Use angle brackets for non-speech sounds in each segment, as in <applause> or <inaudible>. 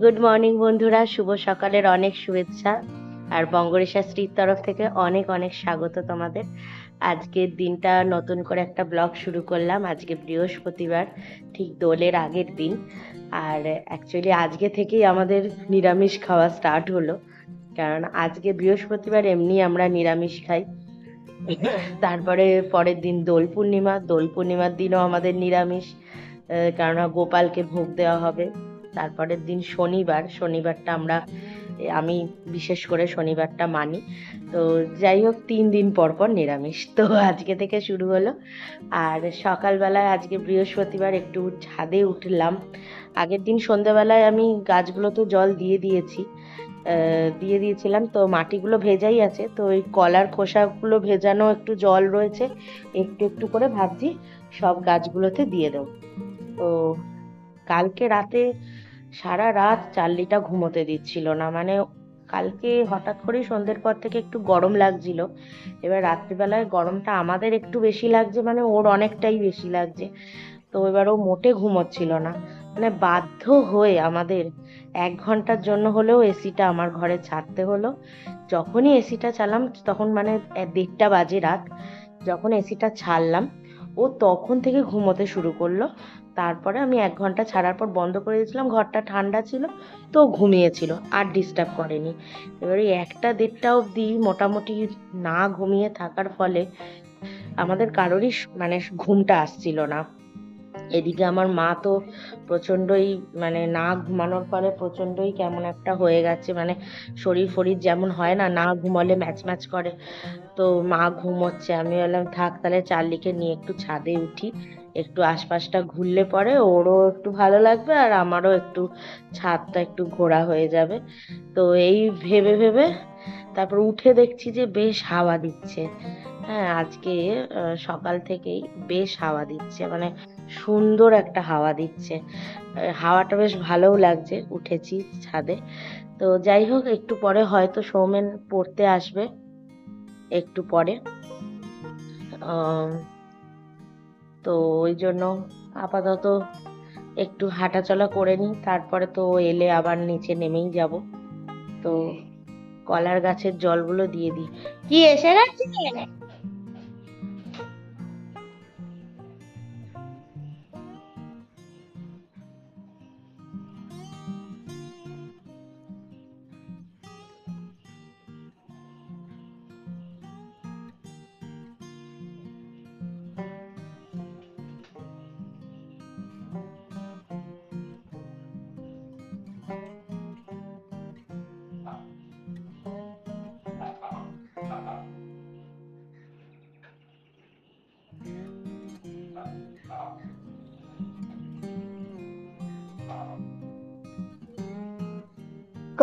Good morning বন্ধুরা। শুভ সকালের অনেক শুভেচ্ছা। আর বঙ্গরেশা স্ত্রীর তরফ থেকে অনেক অনেক স্বাগত তোমাদের। আজকের দিনটা নতুন করে একটা ব্লগ শুরু করলাম। আজকে বৃহস্পতিবার, ঠিক দোলের আগের দিন। আর অ্যাকচুয়ালি আজকে থেকেই আমাদের নিরামিষ খাওয়া স্টার্ট হলো। কারণ আজকে বৃহস্পতিবার এমনি আমরা নিরামিষ খাই। তারপরে পরের দিন দোল পূর্ণিমা। দোল পূর্ণিমার দিনও আমাদের নিরামিষ। কেননা গোপালকে ভোগ দেওয়া হবে। তারপরের দিন শনিবার, শনিবারটা আমরা আমি বিশেষ করে শনিবারটা মানি। তো যাই হোক, তিন দিন পর পর নিরামিষ। তো আজকে থেকে শুরু হলো। আর সকালবেলায় আজকে বৃহস্পতিবার একটু ছাদে উঠলাম। আগের দিন সন্ধ্যেবেলায় আমি গাছগুলোতে জল দিয়ে দিয়েছি। দিয়ে দিয়েছিলাম। তো মাটিগুলো ভেজাই আছে। তো ওই কলার খোসাগুলো ভেজানো একটু জল রয়েছে। একটু একটু করে ভাবছি সব গাছগুলোতে দিয়ে দেবো। তো কালকে রাতে সারা রাত চার্লিটা ঘুমোতে দিচ্ছিল না। মানে কালকে হঠাৎ করেই সন্ধ্যের পর থেকে একটু গরম লাগছিল। এবার রাত্রিবেলায় গরমটা আমাদের একটু বেশি লাগছে মানে ওর অনেকটাই বেশি লাগছে। তো এবার ও মোটে ঘুমোচ্ছিল না। মানে বাধ্য হয়ে আমাদের এক ঘণ্টার জন্য হলেও এসিটা আমার ঘরে ছাড়তে হলো। যখনই এসিটা চালাম, তখন মানে দেড়টা বাজে রাত। যখন এসিটা ছাড়লাম, ও তখন থেকে ঘুমোতে শুরু করল। তারপরে আমি এক ঘণ্টা ছাড়ার পর বন্ধ করে দিয়েছিলাম, ঘরটা ঠান্ডা ছিল, তো ঘুমিয়েছিল, আর ডিস্টার্ব করেনি। এবার ওই একটা দেড়টা অবধি মোটামুটি না ঘুমিয়ে থাকার ফলে আমাদের কারোরই মানে ঘুমটা আসছিল না। এদিকে আমার মা তো প্রচণ্ডই মানে না ঘুমানোর পরে প্রচণ্ডই কেমন একটা হয়ে গেছে মানে শরীর ফরীর যেমন হয় না না ঘুমালে ম্যাচ ম্যাচ করে। তো মা ঘুমোচ্ছে, আমি বললাম, থাক তাহলে চার্লিকে নিয়ে একটু ছাদে উঠি, একটু আশপাশটা ঘুরলে পরে ওরও একটু ভালো লাগবে আর আমারও একটু ছাদটা একটু ঘোরা হয়ে যাবে। তো এই ভেবে ভেবে তারপর উঠে দেখছি যে বেশ হাওয়া দিচ্ছে। হ্যাঁ আজকে সকাল থেকেই বেশ হাওয়া দিচ্ছে মানে সুন্দর একটা হাওয়া দিচ্ছে। হাওয়াটা বেশ ভালোও লাগছে, উঠেছি ছাদে। তো যাই হোক, একটু পরে হয়তো সৌমেন পড়তে আসবে, একটু পরে। তো ওই জন্য আপাতত একটু হাঁটাচলা করে নিই, তারপরে তো এলে আবার নিচে নেমেই যাব। তো কলার গাছের জলগুলো দিয়ে দিই। কি এসে গেছে?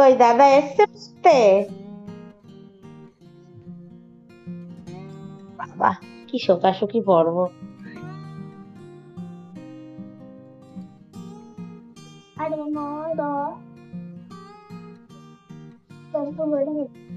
কই দাদা এসছে বুঝতে বাবা কি শোকাশোকি পর্ব I don't know the the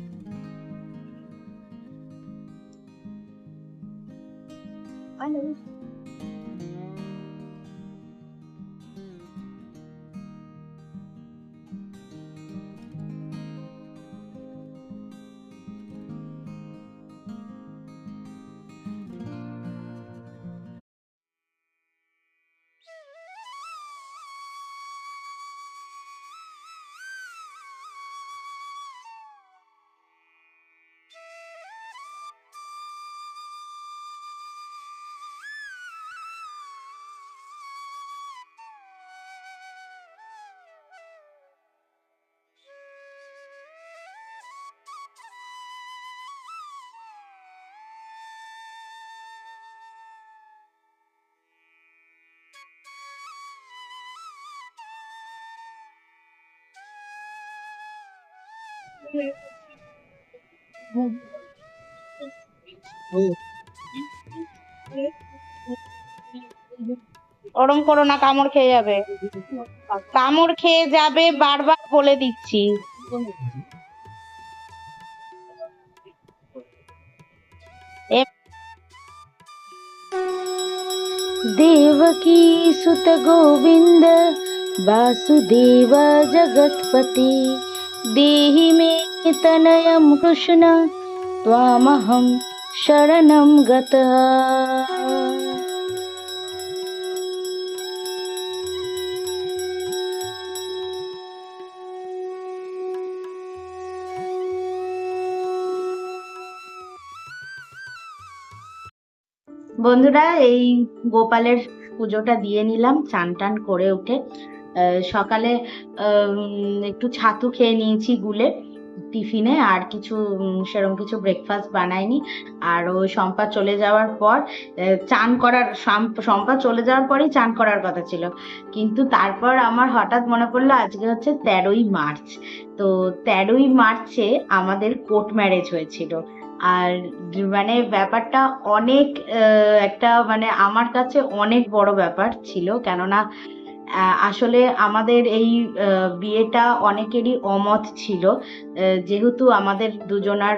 ওরম করো না কামড় খেয়ে যাবে কামড় খেয়ে যাবে বারবার বলে দিচ্ছি देवकी सुत गोविंद वासुदेव जगत्पति देहि मे तनयं कृष्ण त्वामहं शरणं गतः বন্ধুরা এই গোপালের পুজোটা দিয়ে নিলাম চান টান করে উঠে আহ, সকালে একটু ছাতু খেয়ে নিয়েছি গুলে টিফিনে, আর কিছু সেরকম কিছু ব্রেকফাস্ট বানাইনি। আর ওই শম্পা চলে যাওয়ার পর চান করার, শম্পা চলে যাওয়ার পরেই চান করার কথা ছিল। কিন্তু তারপর আমার হঠাৎ মনে পড়ল, আজকে হচ্ছে তেরোই মার্চ। তো তেরোই মার্চে আমাদের কোর্ট ম্যারেজ হয়েছিল। আর মানে ব্যাপারটা অনেক একটা মানে আমার কাছে অনেক বড় ব্যাপার ছিল। কেননা আসলে আমাদের এই বিয়েটা অনেকেরই অমত ছিল। যেহেতু আমাদের দুজনার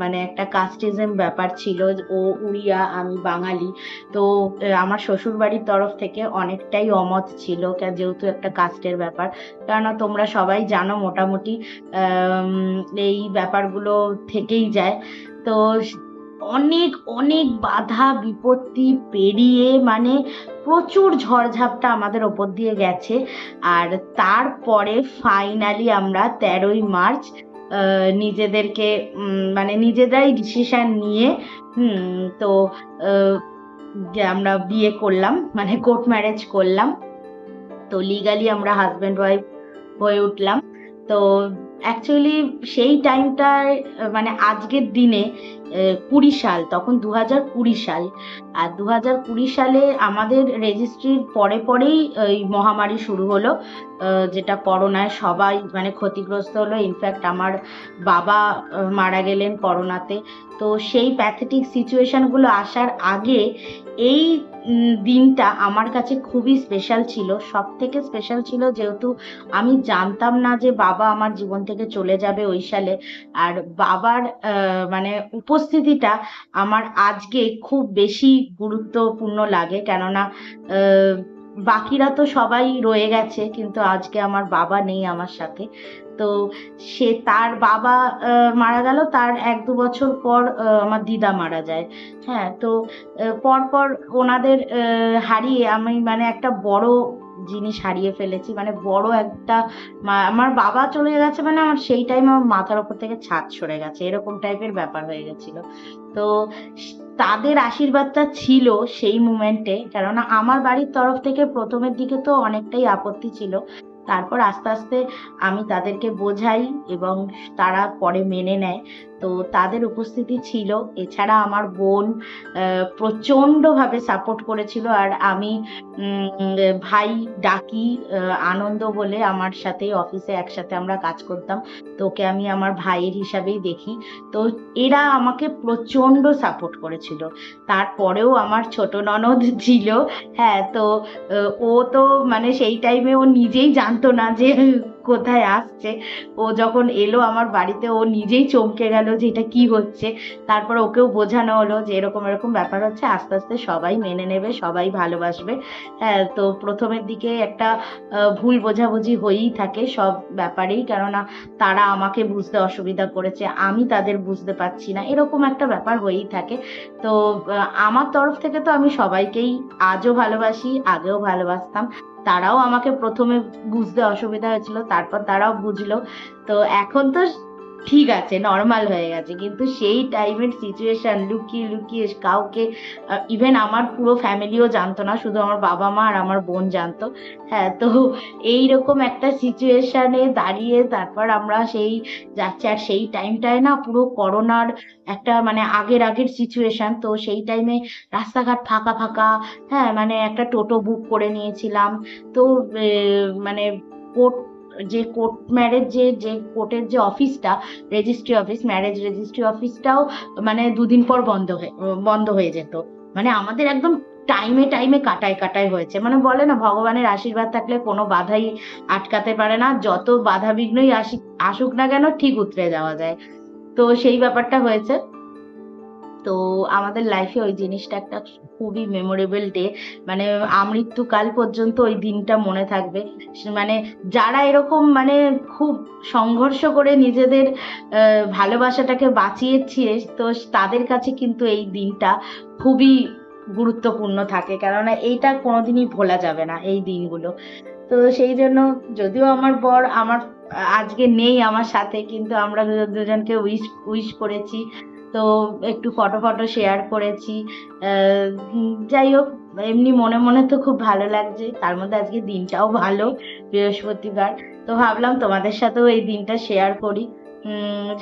মানে একটা কাস্টিজম ব্যাপার ছিল ও উড়িয়া, আমি বাঙালি। তো আমার শ্বশুরবাড়ির তরফ থেকে অনেকটাই অমত ছিল যেহেতু একটা কাস্টের ব্যাপার। কেননা তোমরা সবাই জানো মোটামুটি এই ব্যাপারগুলো থেকেই যায়। তো অনেক অনেক বাধা, বিপত্তি পেরিয়ে মানে প্রচুর ঝড়ঝাপটা আমাদের ওপর দিয়ে গেছে। আর তারপরে ফাইনালি আমরা তেরোই মার্চ নিজেদেরকে মানে নিজেরাই ডিসিশন নিয়ে তো যে আমরা বিয়ে করলাম মানে কোর্ট ম্যারেজ করলাম। তো লিগালি আমরা হাজব্যান্ড ওয়াইফ হয়ে উঠলাম। তো অ্যাকচুয়ালি সেই টাইমটায় মানে আজকের দিনে কুড়ি সাল, তখন দু হাজার কুড়ি সাল। আর দু হাজার কুড়ি সালে আমাদের রেজিস্ট্রির পরে পরেই এই মহামারী শুরু হলো। যেটা করোনায় সবাই মানে ক্ষতিগ্রস্ত হলো। ইনফ্যাক্ট আমার বাবা মারা গেলেন করোনাতে। তো সেই প্যাথেটিক সিচুয়েশনগুলো আসার আগে এই দিনটা আমার কাছে খুবই স্পেশাল ছিল। সব থেকে স্পেশাল ছিল যেহেতু আমি জানতাম না যে বাবা আমার জীবন থেকে চলে যাবে ওই সালে আর বাবার মানে উপস্থিতিটা আমার আজকে খুব বেশি গুরুত্বপূর্ণ লাগে। কেননা বাকিরা তো সবাই রয়ে গেছে, কিন্তু আজকে আমার বাবা নেই আমার সাথে। তো সে তার বাবা মারা গেল। তার এক দু বছর পর আমার দিদা মারা যায়। হ্যাঁ তো পরপর ওনাদের হারিয়ে আমি মানে একটা বড় জিনিস হারিয়ে ফেলেছি। মানে বড় একটা আমার বাবা চলে গেছে মানে আমার সেই টাইম আমার মাথার উপর থেকে ছাদ সরে গেছে। এরকম টাইপের ব্যাপার হয়ে গেছিল। তো তাদের আশীর্বাদটা ছিল সেই মুমেন্টে কেননা আমার বাড়ির তরফ থেকে প্রথমের দিকে তো অনেকটাই আপত্তি ছিল। তারপর আস্তে আস্তে আমি তাদেরকে বোঝাই এবং তারা পরে মেনে নেয়। তো তাদের উপস্থিতি ছিল। এছাড়া আমার বোন প্রচণ্ডভাবে সাপোর্ট করেছিল আর আমি ভাই ডাকি আনন্দ বলে আমার সাথে অফিসে একসাথে আমরা কাজ করতাম। তো ওকে আমি আমার ভাইয়ের হিসাবেই দেখি। তো এরা আমাকে প্রচণ্ড সাপোর্ট করেছিল। তারপরেও আমার ছোট ননদ <laughs> ছিল। হ্যাঁ তো ও তো মানে সেই টাইমে ও নিজেই জানতো না যে কোথায় আসছে? ও যখন এলো আমার বাড়িতে, ও নিজেই চমকে গেল যে এটা কি হচ্ছে। তারপর ওকেও বোঝানো হলো যে এরকম এরকম ব্যাপার হচ্ছে। আস্তে আস্তে সবাই মেনে নেবে, সবাই ভালোবাসবে। হ্যাঁ তো প্রথমের দিকে একটা ভুল বোঝাবুঝি হয়েই থাকে সব ব্যাপারেই। কেননা তারা আমাকে বুঝতে অসুবিধা করেছে, আমি তাদের বুঝতে পারছি না। এরকম একটা ব্যাপার হয়েই থাকে। তো আমার তরফ থেকে তো আমি সবাইকেই আজও ভালোবাসি, আগেও ভালোবাসতাম। তারাও আমাকে প্রথমে বুঝতে অসুবিধা হয়েছিল তারপর তারাও বুঝলো। তো এখন তো ঠিক আছে নর্মাল হয়ে গেছে। কিন্তু সেই টাইমের সিচুয়েশন লুকিয়ে লুকিয়ে কাউকে ইভেন আমার পুরো ফ্যামিলিও জানতো না, শুধু আমার বাবা মা আর আমার বোন জানতো। হ্যাঁ তো এইরকম একটা সিচুয়েশানে দাঁড়িয়ে তারপর আমরা সেই যাচ্ছে। আর সেই টাইমটায় না পুরো করোনার একটা মানে আগের আগের সিচুয়েশান তো সেই টাইমে রাস্তাঘাট ফাঁকা ফাঁকা হ্যাঁ মানে একটা টোটো বুক করে নিয়েছিলাম। তো মানে যে কোর্ট ম্যারেজ যে যে কোর্টের যে অফিসটা রেজিস্ট্রি অফিস ম্যারেজ রেজিস্ট্রি অফিসটাও মানে দুদিন পর বন্ধ হয়ে বন্ধ হয়ে যেত। মানে আমাদের একদম টাইমে টাইমে কাটায় কাটায় হয়েছে। মানে বলে না, ভগবানের আশীর্বাদ থাকলে কোনো বাধাই আটকাতে পারে না। যত বাধা বিঘ্নই আসি, আসুক না কেন, ঠিক উতরে যাওয়া যায়। তো সেই ব্যাপারটা হয়েছে। তো আমাদের লাইফে ওই জিনিসটা একটা খুবই মেমোরেবল ডে মানে আমৃত্যুকাল পর্যন্ত ওই দিনটা মনে থাকবে। মানে যারা এরকম মানে খুব সংঘর্ষ করে নিজেদের ভালোবাসাটাকে বাঁচিয়েছে, তো তাদের কাছে কিন্তু এই দিনটা খুবই গুরুত্বপূর্ণ থাকে। কেননা এইটা কোনোদিনই ভোলা যাবে না এই দিনগুলো। তো সেই জন্য যদিও আমার বর আমার আজকে নেই আমার সাথে, কিন্তু আমরা দুজনকে উইশ উইশ করেছি। তো একটু ফটো ফটো শেয়ার করেছি। যাই হোক, এমনি মনে মনে তো খুব ভালো লাগছে। তার মধ্যে আজকে দিনটাও ভালো, বৃহস্পতিবার। তো ভাবলাম তোমাদের সাথেও এই দিনটা শেয়ার করি।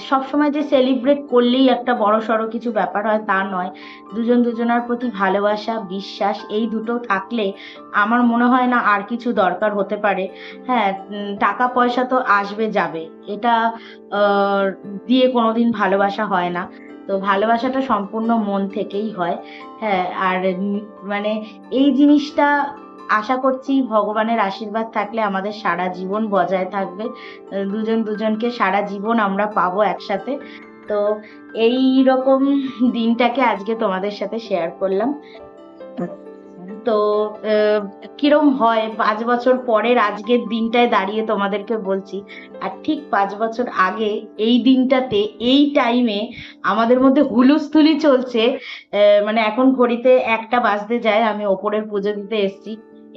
সব সময় যে সেলিব্রেট করলেই একটা বড় সড়ো কিছু ব্যাপার হয় তা নয়। দুজন দুজনের প্রতি ভালোবাসা, বিশ্বাস, এই দুটো থাকলে আমার মনে হয় না আর কিছু দরকার হতে পারে। হ্যাঁ টাকা পয়সা তো আসবে যাবে। এটা দিয়ে কোনোদিন ভালোবাসা হয় না। তো ভালোবাসাটা সম্পূর্ণ মন থেকেই হয়। হ্যাঁ আর মানে এই জিনিসটা আশা করছি ভগবানের আশীর্বাদ থাকলে আমাদের সারা জীবন বজায় থাকবে। দুজন দুজনকে সারা জীবন আমরা পাবো একসাথে। তো এই রকম দিনটাকে আজকে তোমাদের সাথে শেয়ার করলাম। তো কিরম হয়? পাঁচ বছর পরের আজকের দিনটায় দাঁড়িয়ে তোমাদেরকে বলছি, আর ঠিক পাঁচ বছর আগে এই দিনটাতে, এই টাইমে আমাদের মধ্যে হুলুস্থুলি চলছে মানে এখন ঘড়িতে একটা বাজতে যায়, আমি ওপরের পুজো দিতে এসেছি,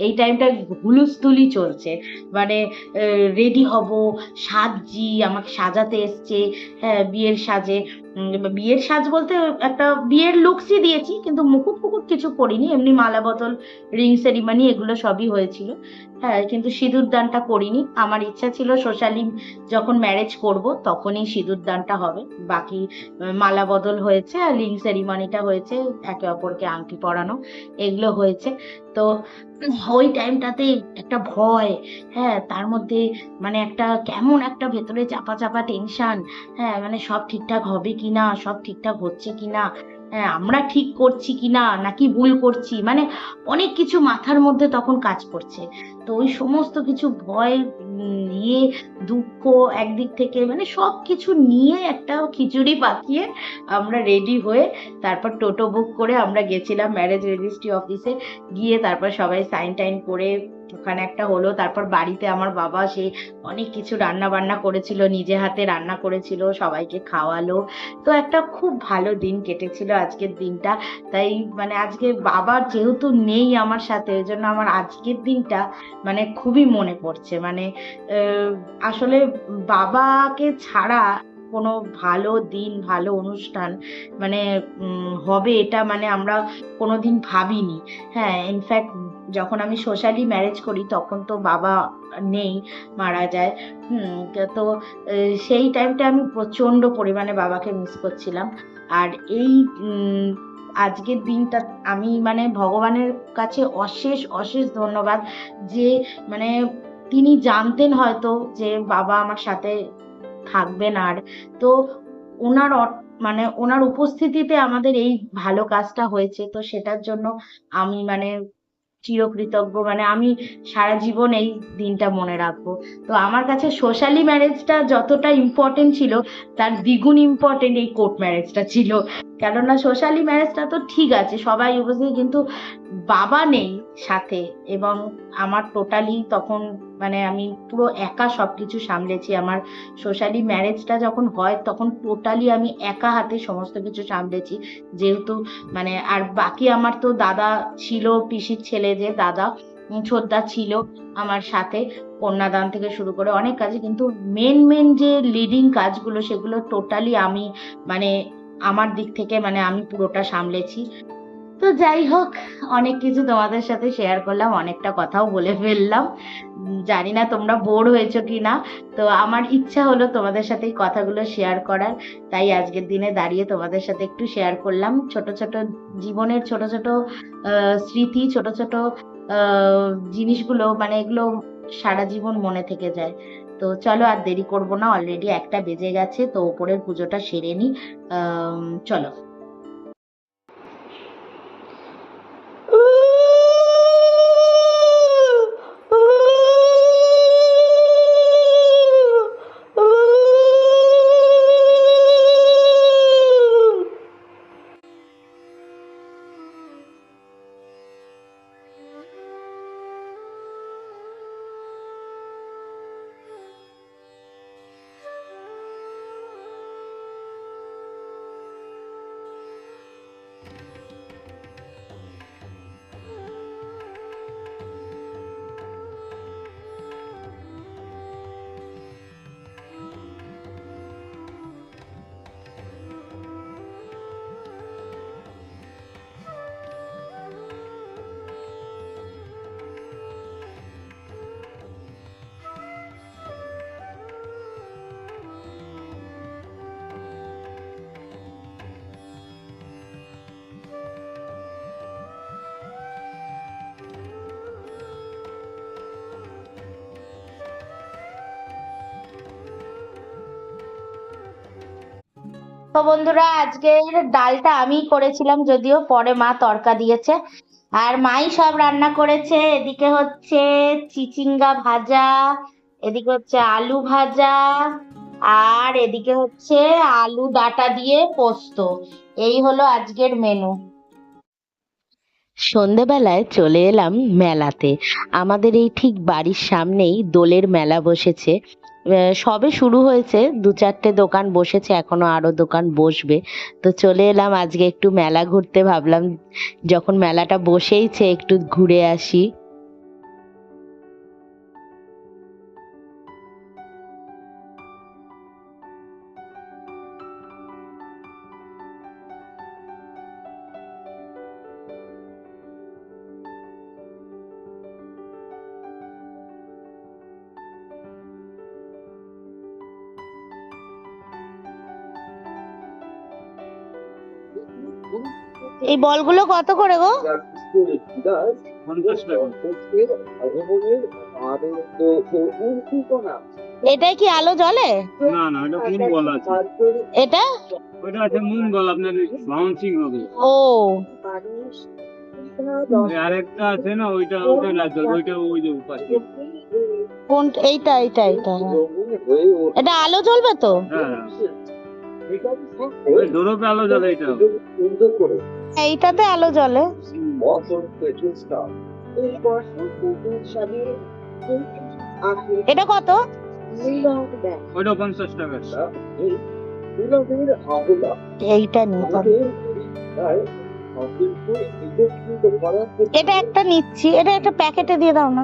এই টাইমটা হুলুস্থুলি চলছে। মানে রেডি হব, সাজছি, আমাকে সাজাতে এসছে হ্যাঁ বিয়ের সাজে। বিয়ের সাজ বলতে একটা বিয়ের লুকসই দিয়েছি, কিন্তু মুকুট ফুকুট কিছু করিনি এমনি মালা বদল রিং সেরিমানি এগুলো সবই হয়েছিল। হ্যাঁ কিন্তু সিঁদুর দানটা করিনি আমার ইচ্ছা ছিল সোশ্যালি যখন ম্যারেজ করব, তখনই সিঁদুর দানটা হবে। বাকি মালা বদল হয়েছে আর রিং সেরিমানিটা হয়েছে, একে অপরকে আংটি পরানো, এগুলো হয়েছে। তো ওই টাইমটাতে একটা ভয় হ্যাঁ তার মধ্যে মানে একটা কেমন একটা ভেতরে চাপা চাপা টেনশন হ্যাঁ মানে সব ঠিকঠাক হবে কিনা, সব ঠিকঠাক হচ্ছে কিনা হ্যাঁ আমরা ঠিক করছি কিনা নাকি ভুল করছি? মানে অনেক কিছু মাথার মধ্যে তখন কাজ করছে। তো ওই সমস্ত কিছু ভয় ইয়ে দুঃখ একদিক থেকে মানে সব কিছু নিয়ে একটা খিচুড়ি পাকিয়ে আমরা রেডি হয়ে তারপর টোটো বুক করে আমরা গেছিলাম ম্যারেজ রেজিস্ট্রি অফিসে গিয়ে তারপর সবাই সাইন টাইন করে ওখানে একটা হলো। তারপর বাড়িতে আমার বাবা, সে অনেক কিছু রান্না বান্না করেছিল, নিজে হাতে রান্না করেছিল, সবাইকে খাওয়ালো। তো একটা খুব ভালো দিন কেটেছিল আজকের দিনটা। তাই মানে আজকে বাবা যেহেতু নেই আমার সাথে, ওই জন্য আমার আজকের দিনটা মানে খুবই মনে পড়ছে। মানে আসলে বাবাকে ছাড়া কোনো ভালো দিন, ভালো অনুষ্ঠান মানে হবে এটা মানে আমরা কোনোদিন ভাবিনি। হ্যাঁ ইনফ্যাক্ট যখন আমি সোশ্যালি ম্যারেজ করি, তখন তো বাবা নেই, মারা যায়। তো সেই টাইমটা আমি প্রচণ্ড পরিমাণে বাবাকে মিস করছিলাম। আর এই আজকের দিনটা আমি মানে ভগবানের কাছে অশেষ অশেষ ধন্যবাদ যে মানে তিনি জানতেন হয়তো যে বাবা আমার সাথে থাকবেন আর তো ওনার মানে ওনার উপস্থিতিতে আমাদের এই ভালো কাজটা হয়েছে। তো সেটার জন্য আমি মানে চিরকৃতজ্ঞ। মানে আমি সারা জীবন এই দিনটা মনে রাখব। তো আমার কাছে সোশ্যালি ম্যারেজটা যতটা ইম্পর্টেন্ট ছিল, তার দ্বিগুণ ইম্পর্টেন্ট এই কোর্ট ম্যারেজটা ছিল। কেননা সোশ্যালি ম্যারেজটা তো ঠিক আছে, সবাই উপস্থিত কিন্তু বাবা নেই সাথে এবং আমার টোটালি তখন মানে আমি পুরো একা সব কিছু সামলেছি, আমার সোশ্যালি ম্যারেজটা যখন হয় তখন টোটালি আমি একা হাতে সমস্ত কিছু সামলেছি, যেহেতু মানে আর বাকি আমার তো দাদা ছিল, পিসির ছেলে যে দাদা ছোটদা ছিল আমার সাথে, কন্যাদান থেকে শুরু করে অনেক কাজে, কিন্তু মেন মেন যে লিডিং কাজগুলো সেগুলো টোটালি আমি মানে আমার দিক থেকে মানে আমি পুরোটা সামলেছি। তো যাই হোক, অনেক কিছু তোমাদের সাথে শেয়ার করলাম, অনেকটা কথাও বলে ফেললাম। জানি না তোমরা বোর হয়েছো কি না তো আমার ইচ্ছা হলো তোমাদের সাথে এই কথাগুলো শেয়ার করার। তাই আজকের দিনে দাঁড়িয়ে তোমাদের সাথে একটু শেয়ার করলাম। ছোট ছোট জীবনের ছোট ছোট স্মৃতি, ছোট ছোট জিনিসগুলো মানে এগুলো সারা জীবন মনে থেকে যায়। তো চলো আর দেরি করব না অলরেডি একটা বেজে গেছে, তো ওপরের পুজোটা সেরে নি। আহ চলো। তো বন্ধুরা, আজকের ডালটা আমিই করেছিলাম, যদিও পরে মা তরকা দিয়েছে। আর মাই সব রান্না করেছে, এদিকে হচ্ছে চিচিঙ্গা ভাজা, এদিকে হচ্ছে আলু ভাজা, আর এদিকে হচ্ছে আলু ডাঁটা দিয়ে পোস্ত। এই হলো আজকের মেনু সন্ধেবেলায় চলে এলাম মেলাতে। আমাদের এই ঠিক বাড়ির সামনেই দোলের মেলা বসেছে। সবে শুরু হয়েছে। দু চারটে দোকান বসেছে, এখনও আরও দোকান বসবে। তো চলে এলাম, আজকে একটু মেলা ঘুরতে ভাবলাম। যখন মেলাটা বসেইছে, একটু ঘুরে আসি। এই বলগুলো কত করে গো? এটাই কি আলো জ্বলে? না না এটা বল আছে? এটা? ওইটা আছে মুন বল আপনার বাউন্সিং হবে। ও। আর একটা আছে না ওইটা ওইটা ওইটা ওই যে পাশে কোন এইটা এইটা এইটা হ্যাঁ। এটা আলো জ্বলবে তো? হ্যাঁ ওই ডোরপে আলো জ্বলে এটা। এইটাতে আলো জ্বলে। এটা কত? ওইটা পঞ্চাশ টাকা। এইটা এটা একটা নিচ্ছি। এটা একটা প্যাকেটে দিয়ে দাও না।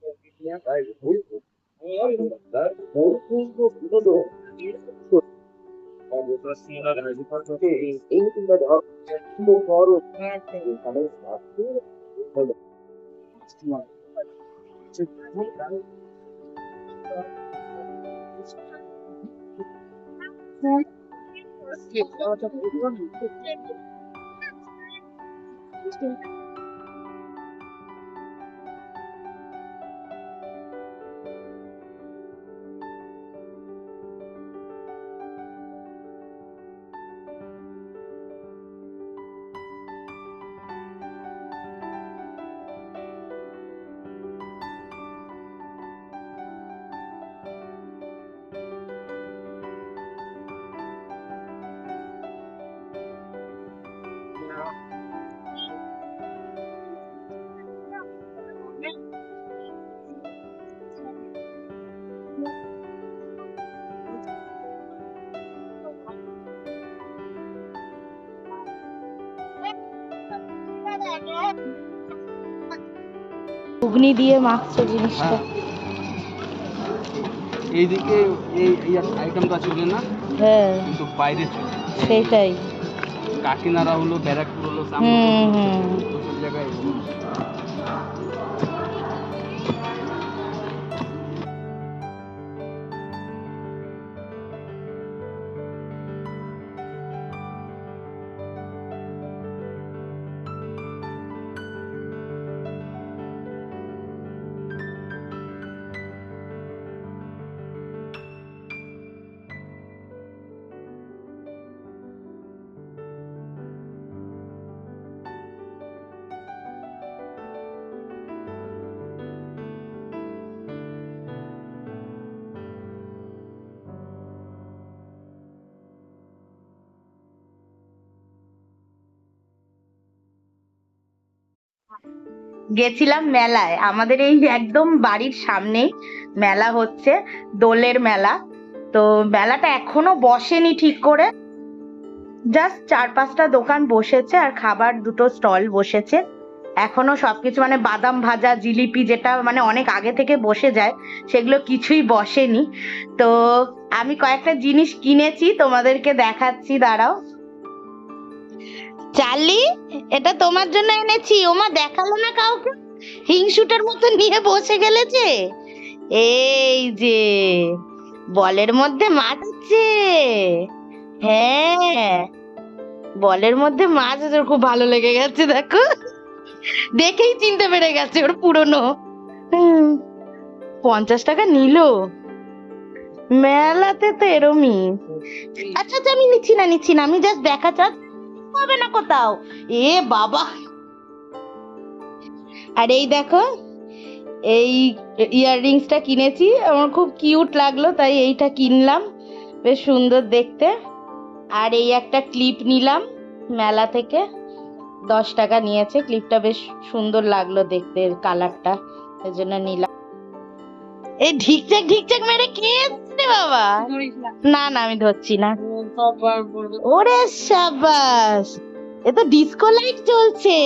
mentais, ruivos, corpos do fundador. Algo assim, na grande parte em fundador, no fórum, em canal, quando. ঘুগনি দিয়ে মাখছে জিনিসটা। এইদিকে এই এই আইটেমটা চলে না? হ্যাঁ। কিন্তু বাইরে চলে। সেটাই। কাকিনাড়া হলো ব্যারাকপুর হলো সামনে হুম হুম। জায়গায়। গেছিলাম মেলায়। আমাদের এই একদম বাড়ির সামনেই মেলা হচ্ছে, দোলের মেলা। তো মেলাটা এখনও বসেনি ঠিক করে। জাস্ট চার পাঁচটা দোকান বসেছে আর খাবার দুটো স্টল বসেছে। এখনও সবকিছু মানে বাদাম ভাজা, জিলিপি যেটা মানে অনেক আগে থেকে বসে যায়, সেগুলো কিছুই বসেনি। তো আমি কয়েকটা জিনিস কিনেছি, তোমাদেরকে দেখাচ্ছি, দাঁড়াও। চার্লি এটা তোমার জন্য এনেছি। ওমা, দেখাল না কাউকে? হিংসুটের মতো নিয়ে বসে গেলেছে এই যে, বলের মধ্যে মাছ আছে। হ্যাঁ বলের মধ্যে মাছ ওর খুব ভালো লেগে গেছে, দেখো। দেখেই চিনতে পেরে গেছে ওর পুরনো। পঞ্চাশ টাকা নিল। মেলাতে তো এরমই। আচ্ছা আচ্ছা আমি নিচ্ছি না নিচ্ছি না, আমি জাস্ট দেখা চাচ্ছি হবে না কোথাও। এ বাবা। আর এই দেখো, এই ইয়াররিংসটা কিনেছি। আমার খুব কিউট লাগল, তাই এইটা কিনলাম। বেশ সুন্দর দেখতে। আর এই একটা ক্লিপ নিলাম মেলা থেকে। দশ টাকা নিয়েছে। ক্লিপটা বেশ সুন্দর লাগল দেখতে কালারটা এই জন্য নিলাম। এই ঢিকচাক ঢিকচাক মেরে কে এসছে বাবা? না। না আমি ধরছি না। ওরে সাবাস! এ তো ডিস্কো লাইট চলছে।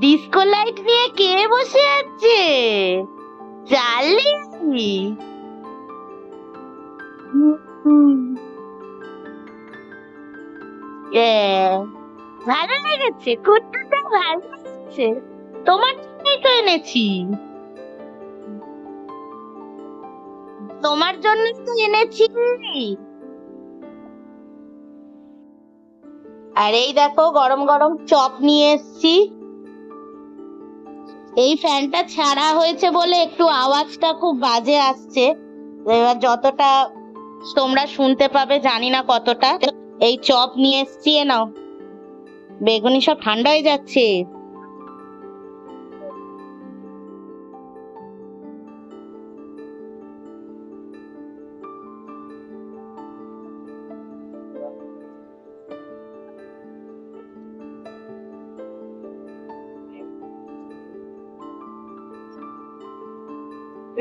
ডিস্কো লাইট নিয়ে কে বসে আছে? চার্লি এ, ভালো লেগেছে কুর্তাটা ভালো লেগেছে। তোমার জন্যই তো এনেছি। তোমার জন্যই তো এনেছি। আর এই দেখো, গরম গরম চপ নিয়ে এসেছি। এই ফ্যানটা ছাড়া হয়েছে বলে একটু আওয়াজটা খুব বাজে আসছে। এবার যতটা তোমরা শুনতে পাবে, জানি না কতটা। এই চপ নিয়ে এসছি নাও। বেগুনি সব ঠান্ডা হয়ে যাচ্ছে।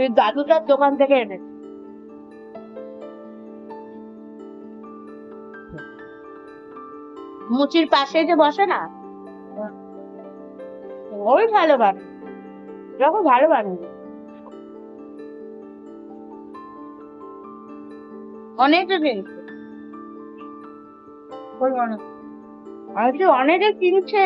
এই দাদুটার দোকান থেকে এনে মুচির পাশে যে বসে না, ওই ভালো বানায়। এরকম ভালো বানায়। অনেকে কিনছে। অনেকে কিনছে।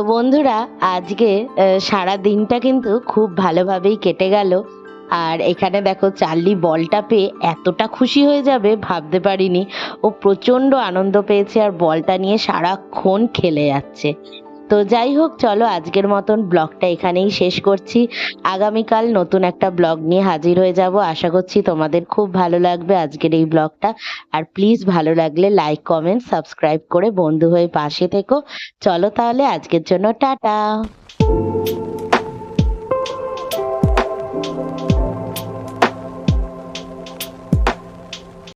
তো বন্ধুরা, আজকে সারা দিনটা কিন্তু খুব ভালোভাবেই কেটে গেল। আর এখানে দেখো, চার্লি বলটা পেয়ে এতটা খুশি হয়ে যাবে, ভাবতে পারিনি। ও প্রচণ্ড আনন্দ পেয়েছে আর বলটা নিয়ে সারাক্ষণ খেলে যাচ্ছে। তো যাই হোক, চলো আজকের মতন ব্লগটা এখানেই শেষ করছি। আগামীকাল নতুন একটা ব্লগ নিয়ে হাজির হয়ে যাব। আশা করছি তোমাদের খুব ভালো লাগবে আজকের এই ব্লগটা। আর প্লিজ ভালো লাগলে লাইক, কমেন্ট, সাবস্ক্রাইব করে বন্ধু হয়ে পাশে থেকো। চলো তাহলে আজকের জন্য টাটা।